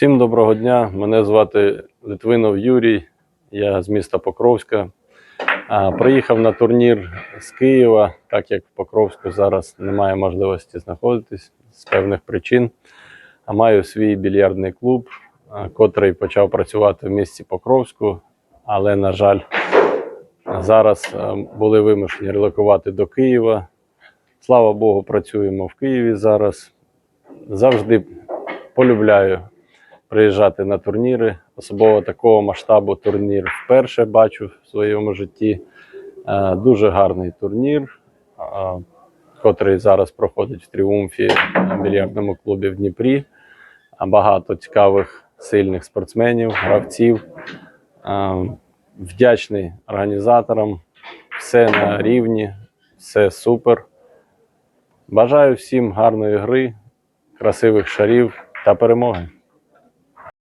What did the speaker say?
Всім доброго дня. Мене звати Литвинов Юрій. Я з міста Покровська. Приїхав на турнір з Києва, так як в Покровську зараз немає можливості знаходитись з певних причин. А маю свій більярдний клуб, котрий почав працювати в місті Покровську, але, на жаль, зараз були вимушені релокувати до Києва. Слава Богу, працюємо в Києві зараз. Завжди полюбляю приїжджати на турніри. Особливо такого масштабу турнір вперше бачу в своєму житті. Е, Дуже гарний турнір, е, котрий зараз проходить в тріумфі в більярдному клубі в Дніпрі. Багато цікавих, сильних спортсменів, гравців. Е, Вдячний організаторам. Все на рівні, все супер. Бажаю всім гарної гри, красивих шарів та перемоги.